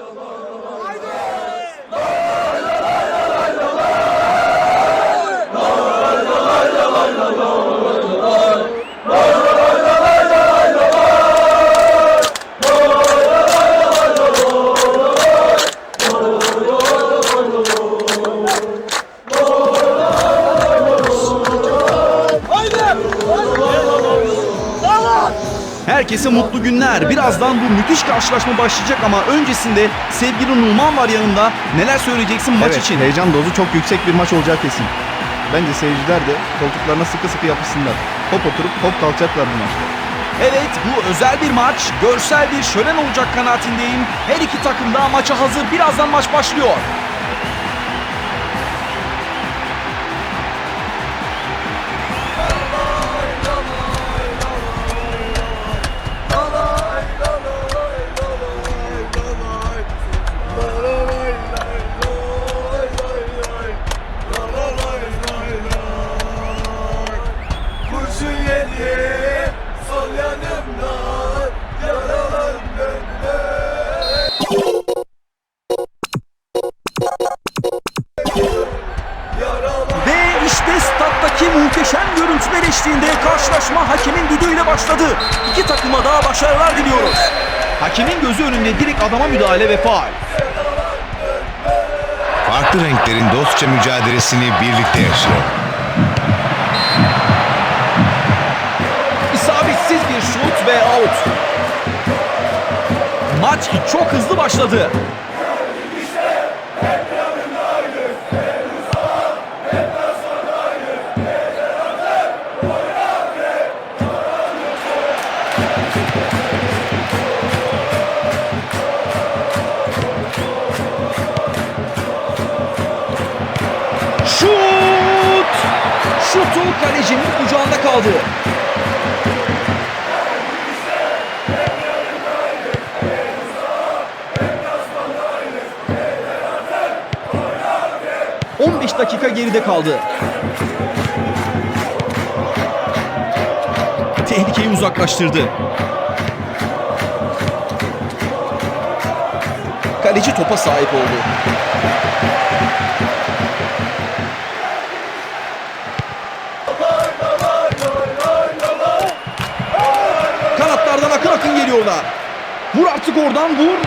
Lord. Herkese mutlu günler. Birazdan bu müthiş karşılaşma başlayacak ama öncesinde sevgili Numan var yanında. Neler söyleyeceksin maç evet, için? heyecan dozu çok yüksek bir maç olacak kesin. Bence seyirciler de koltuklarına sıkı sıkı yapışsınlar. Hop oturup hop kalkacaklar bu maçta. Evet bu özel bir maç. Görsel bir şölen olacak kanaatindeyim. Her iki takım da maça hazır. Birazdan maç başlıyor. Stat'taki muhteşem görüntüler eşliğinde karşılaşma hakemin düdüğüyle başladı. İki takıma da başarılar diliyoruz. Hakemin gözü önünde direkt adama müdahale ve faal. Farklı renklerin dostça mücadelesini birlikte yaşıyor. İsabetsiz bir şut ve out. Maç çok hızlı başladı. Şut! Şutu kalecinin kucağında kaldı. ...15 dakika geride kaldı. Tehlikeyi uzaklaştırdı. Kaleci topa sahip oldu. Kanatlardan akın akın geliyorlar. Vur artık oradan vur.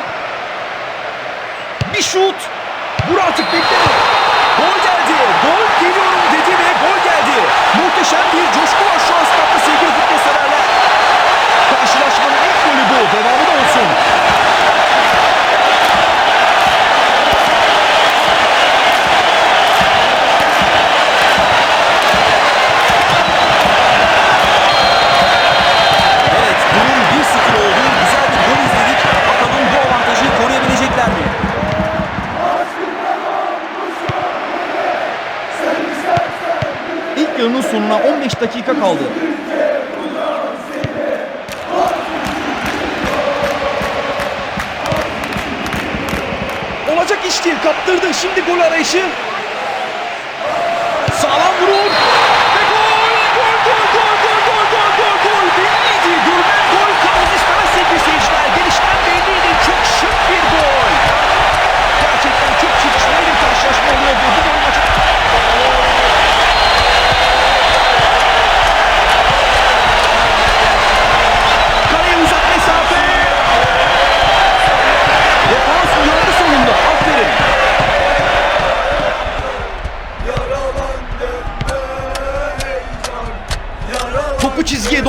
Bir şut. Vur artık bekle. Gol geldi. Gol geliyorum dedi ve gol geldi. Muhteşem bir coşku var şu an sonuna 15 dakika kaldı. Olacak iş değil. Kaptırdı. Şimdi gol arayışı.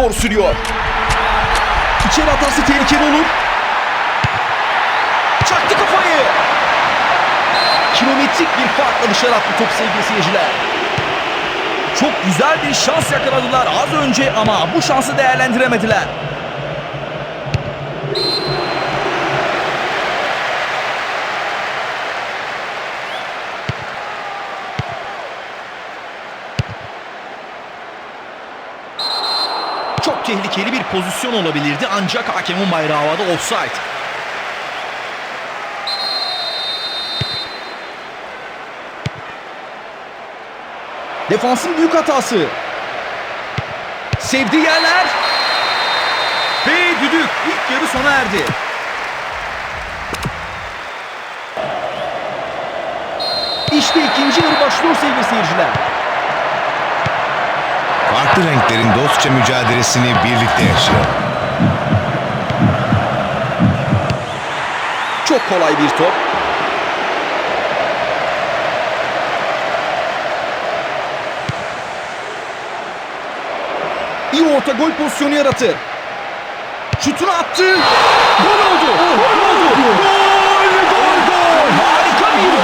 Doğru sürüyor. İçeri atarsa tehlikeli olur. Çaktı kafayı. Kilometrik bir farkla dışarı attı top sevgili seyirciler. Çok güzel bir şans yakaladılar az önce ama bu şansı değerlendiremediler. Çok tehlikeli bir pozisyon olabilirdi ancak hakemin bayrağı havada offside. Defansın büyük hatası. Sevdiği yerler. Ve düdük. İlk yarı sona erdi. İşte ikinci yarı başlıyor sevgili seyirciler. Farklı renklerin dostça mücadelesini birlikte yaşıyor. Çok kolay bir top. İyi orta gol pozisyonu yaratır. Şutunu attı. Gol oldu. Gol oldu. Gol, gol, gol. Harika bir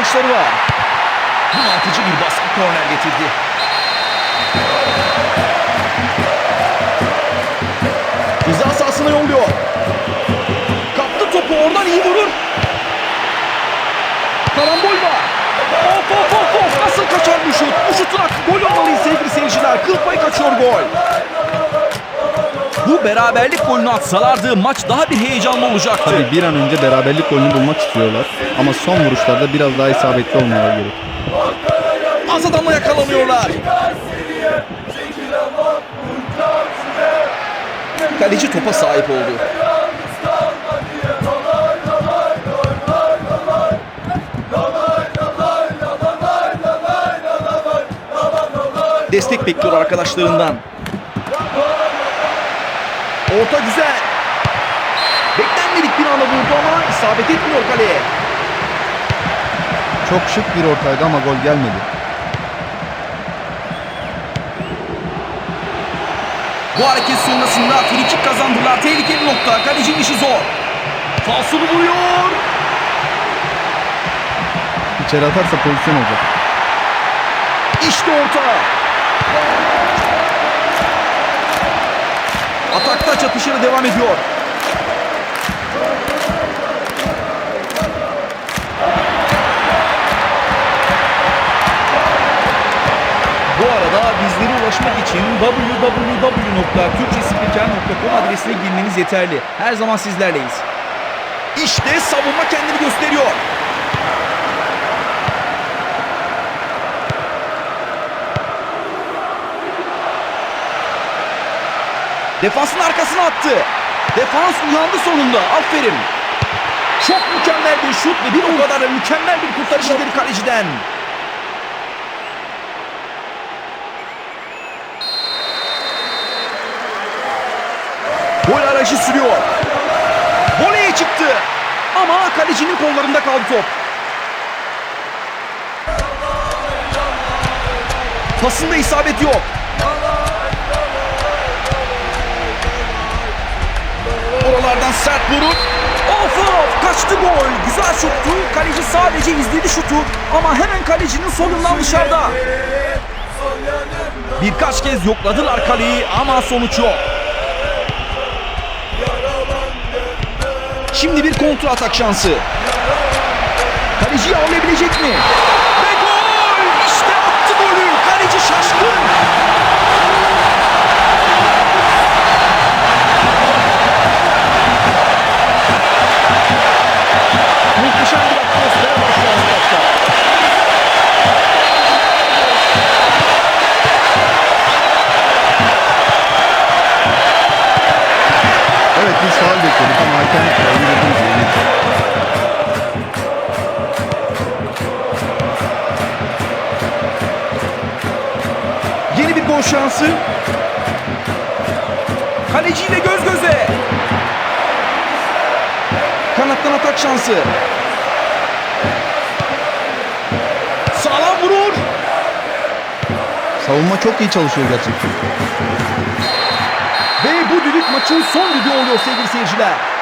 ihtiyaçları var. Bunaltıcı bir baskı korner getirdi. Ceza sahasına yolluyor. Kaptı topu oradan iyi vurur. Karambol var. Of of of of nasıl kaçar bu şut? Bu şutun hakkı gol olmalıyız sevgili seyirciler. Kıl payı kaçıyor gol. Bu beraberlik golünü atsalardı maç daha bir heyecanlı olacaktı. Tabii bir an önce beraberlik golünü bulmak istiyorlar. Ama son vuruşlarda biraz daha isabetli olmaları gerek. Az adamla yakalanıyorlar. Kaleci topa sahip oldu. Destek bekliyor arkadaşlarından. Orta güzel. Beklenmedik bir anda vurdu ama isabet etmiyor kaleye. Çok şık bir ortaydı ama gol gelmedi. Bu hareket sonrasında frikik kazandılar. Tehlikeli nokta. Kalecinin işi zor. Falsonu vuruyor. İçeri atarsa pozisyon olacak. İşte orta. Atakta çatışırı devam ediyor. Bu arada bizlere ulaşmak için www.türkçespiker.com adresine girmeniz yeterli. Her zaman sizlerleyiz. İşte savunma kendini gösteriyor. Defansın arkasına attı. Defans uyandı sonunda. Aferin. Çok mükemmel bir şut ve bir o kadar da mükemmel bir kurtarış izledi kaleciden. Gol aracı sürüyor. Voleye çıktı. Ama kalecinin kollarında kaldı top. Pasında isabet yok. Oralardan sert vurup of of kaçtı gol. Güzel şuttu. Kaleci sadece izledi şutu ama hemen kalecinin solundan dışarıda. Birkaç kez yokladılar kaleyi ama sonuç yok. Şimdi bir kontra atak şansı. Kaleciyi avlayabilecek mi? Evet biz faal bekliyorduk ama hakem. Yeni bir gol şansı. Kaleciyle göz göze. Kanattan atak şansı. Sağlam vurur. Savunma çok iyi çalışıyor gerçekten. Ve bu düdük maçın son düdüğü oluyor sevgili seyirciler.